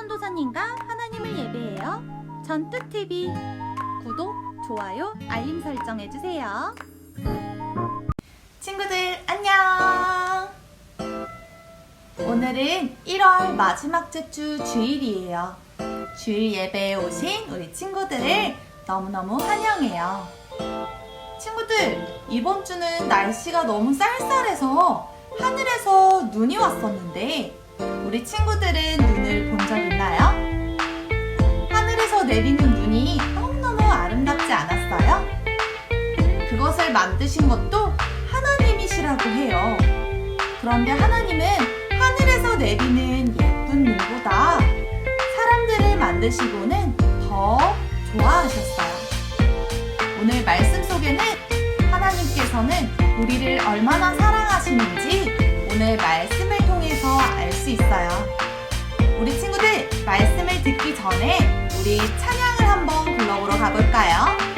전도사님과 하나님을 예배해요. 전투TV 구독, 좋아요, 알림 설정 해주세요. 친구들 안녕! 오늘은 1월 마지막 주 주일이에요. 주일 예배에 오신 우리 친구들을 너무너무 환영해요. 친구들, 이번 주는 날씨가 너무 쌀쌀해서 하늘에서 눈이 왔었는데 우리 친구들은 눈을 본 적 있나요? 하늘에서 내리는 눈이 너무너무 아름답지 않았어요? 그것을 만드신 것도 하나님이시라고 해요. 그런데 하나님은 하늘에서 내리는 예쁜 눈보다 사람들을 만드시고는 더 좋아하셨어요. 오늘 말씀 속에는 하나님께서는 우리를 얼마나 사랑하시는지 오늘 말씀을 통해서 알 수 있어요. 우리 친구들 말씀을 듣기 전에 우리 찬양을 한번 불러보러 가볼까요?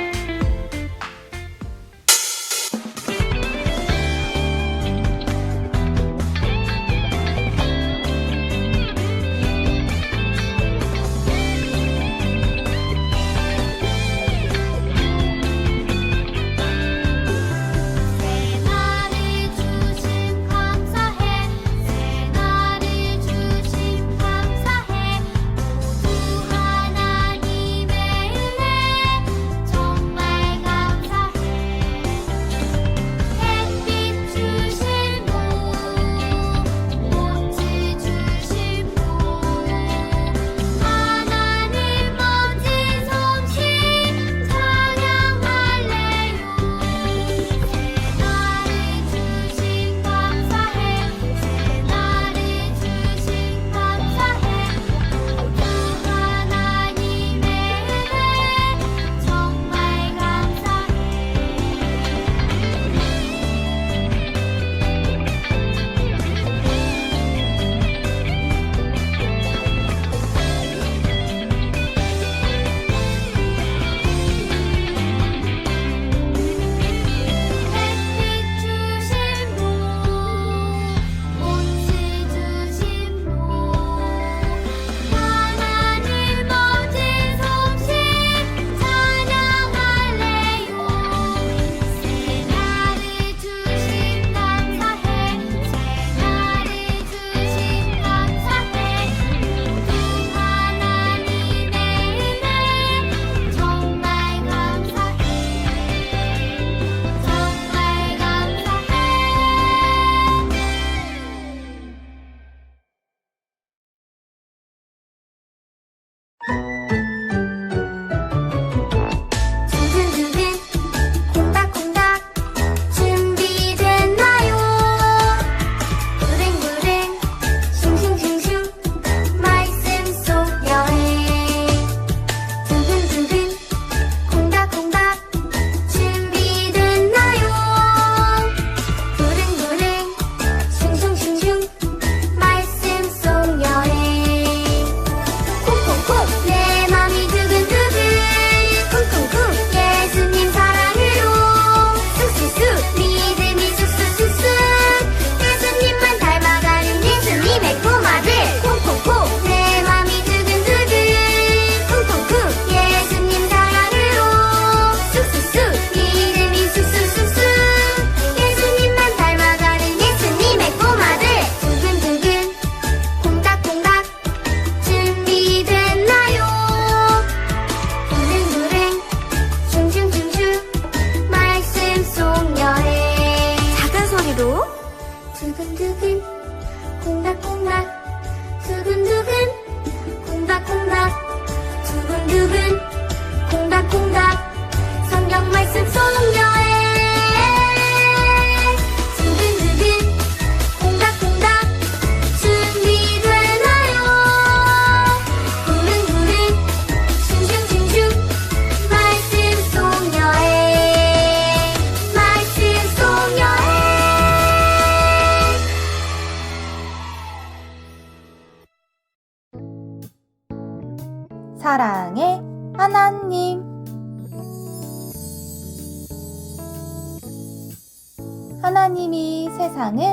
하나님이 세상을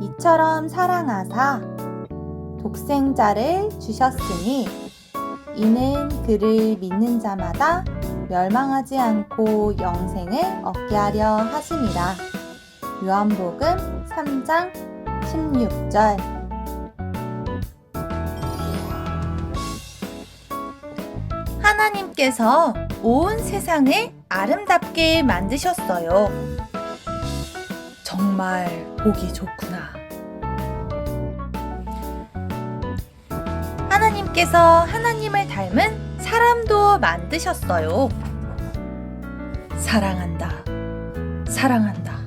이처럼 사랑하사 독생자를 주셨으니 이는 그를 믿는 자마다 멸망하지 않고 영생을 얻게 하려 하심이라. 요한복음 3장 16절 하나님께서 온 세상을 아름답게 만드셨어요. 정말 보기 좋구나. 하나님께서 하나님을 닮은 사람도 만드셨어요. 사랑한다. 사랑한다.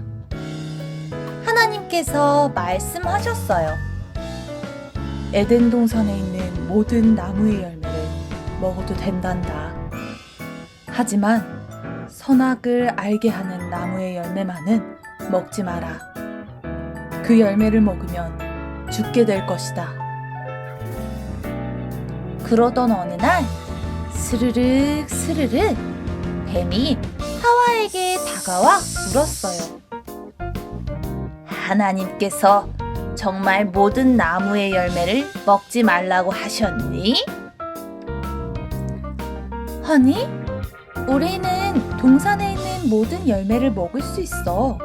하나님께서 말씀하셨어요. 에덴 동산에 있는 모든 나무의 열매를 먹어도 된단다. 하지만 선악을 알게 하는 나무의 열매만은 먹지 마라. 그 열매를 먹으면 죽게 될 것이다. 그러던 어느 날 스르륵 스르륵 뱀이 하와에게 다가와 물었어요. 하나님께서 정말 모든 나무의 열매를 먹지 말라고 하셨니? 아니, 우리는 동산에 있는 모든 열매를 먹을 수 있어.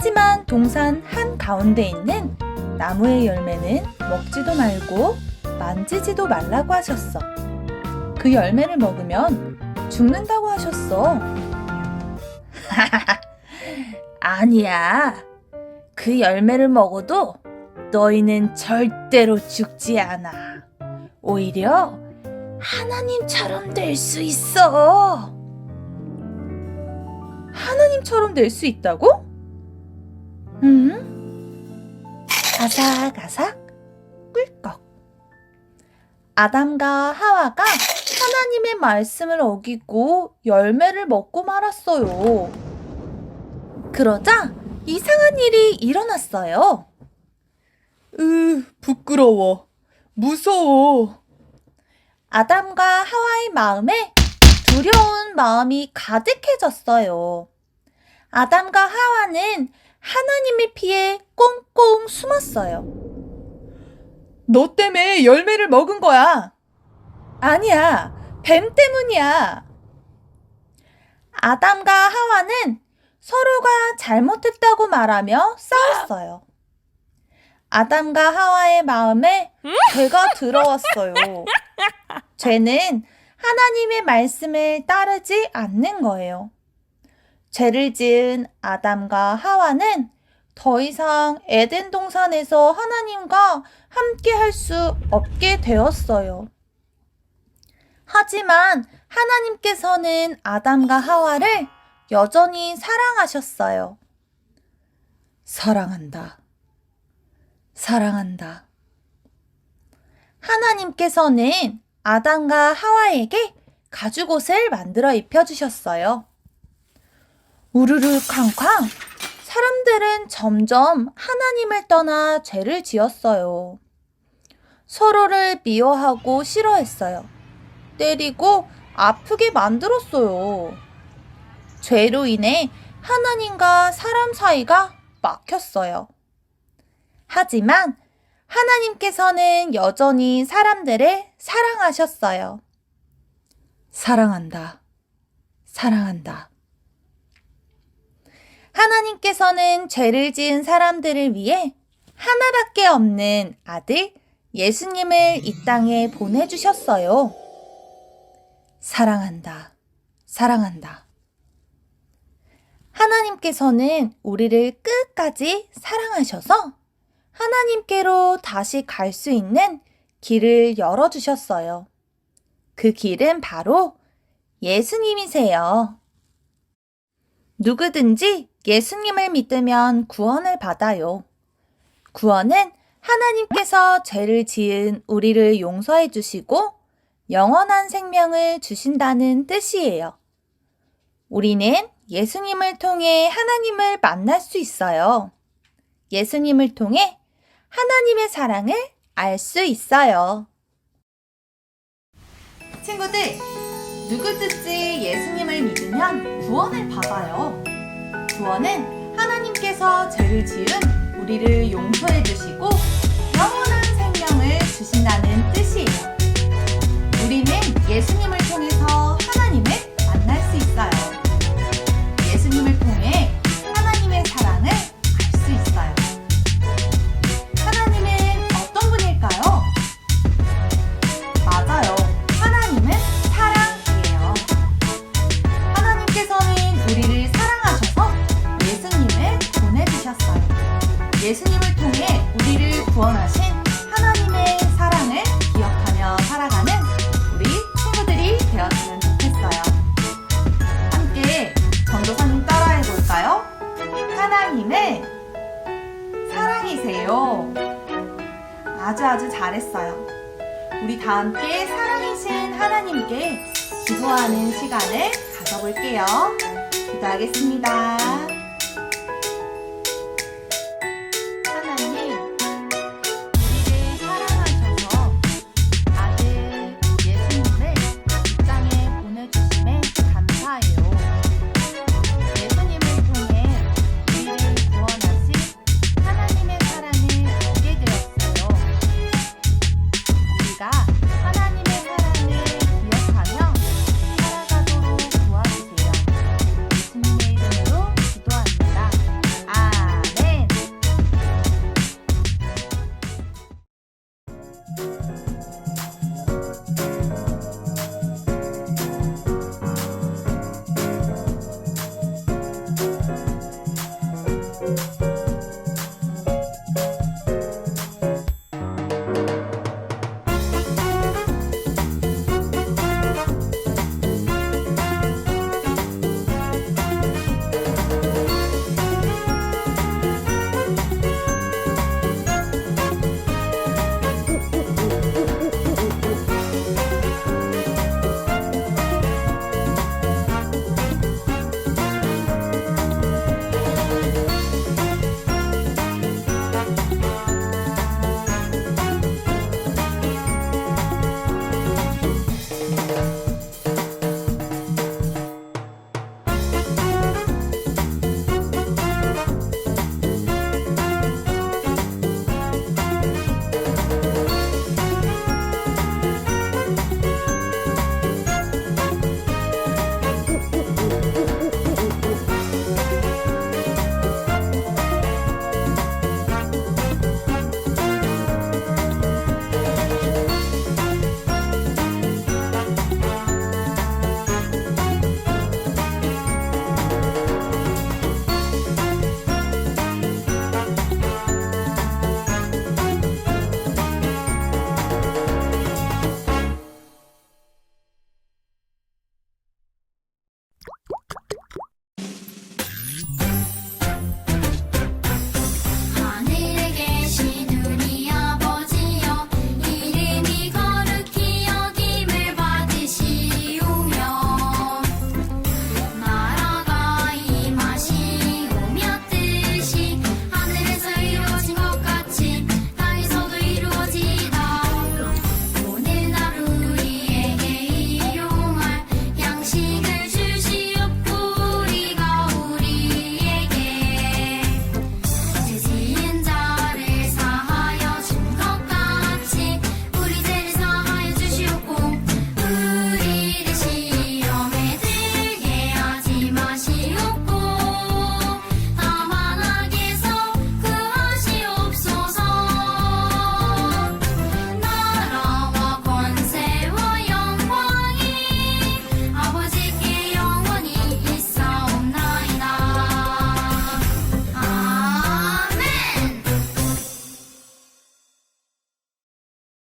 하지만 동산 한 가운데 있는 나무의 열매는 먹지도 말고 만지지도 말라고 하셨어. 그 열매를 먹으면 죽는다고 하셨어. 아니야. 그 열매를 먹어도 너희는 절대로 죽지 않아. 오히려 하나님처럼 될 수 있어. 하나님처럼 될 수 있다고? 음? 아삭아삭 꿀꺽. 아담과 하와가 하나님의 말씀을 어기고 열매를 먹고 말았어요. 그러자 이상한 일이 일어났어요. 으, 부끄러워. 무서워. 아담과 하와의 마음에 두려운 마음이 가득해졌어요. 아담과 하와는 하나님의 피해 꽁꽁 숨었어요. 너 때문에 열매를 먹은 거야. 아니야, 뱀 때문이야. 아담과 하와는 서로가 잘못했다고 말하며 싸웠어요. 아담과 하와의 마음에 죄가 들어왔어요. 죄는 하나님의 말씀을 따르지 않는 거예요. 죄를 지은 아담과 하와는 더 이상 에덴 동산에서 하나님과 함께 할 수 없게 되었어요. 하지만 하나님께서는 아담과 하와를 여전히 사랑하셨어요. 사랑한다. 사랑한다. 하나님께서는 아담과 하와에게 가죽옷을 만들어 입혀주셨어요. 우르르 쾅쾅 사람들은 점점 하나님을 떠나 죄를 지었어요. 서로를 미워하고 싫어했어요. 때리고 아프게 만들었어요. 죄로 인해 하나님과 사람 사이가 막혔어요. 하지만 하나님께서는 여전히 사람들을 사랑하셨어요. 사랑한다. 사랑한다. 하나님께서는 죄를 지은 사람들을 위해 하나밖에 없는 아들 예수님을 이 땅에 보내주셨어요. 사랑한다. 사랑한다. 하나님께서는 우리를 끝까지 사랑하셔서 하나님께로 다시 갈 수 있는 길을 열어주셨어요. 그 길은 바로 예수님이세요. 누구든지 예수님을 믿으면 구원을 받아요. 구원은 하나님께서 죄를 지은 우리를 용서해 주시고 영원한 생명을 주신다는 뜻이에요. 우리는 예수님을 통해 하나님을 만날 수 있어요. 예수님을 통해 하나님의 사랑을 알 수 있어요. 친구들, 누구든지 예수님을 믿으면 구원을 받아요. 구원은 하나님께서 죄를 지은 우리를 용서해 주시고 영원한 생명을 주신다는 뜻이에요. 우리는 예수님을 사랑이세요. 아주 아주 잘했어요. 우리 다 함께 사랑이신 하나님께 기도하는 시간을 가져볼게요. 기도하겠습니다.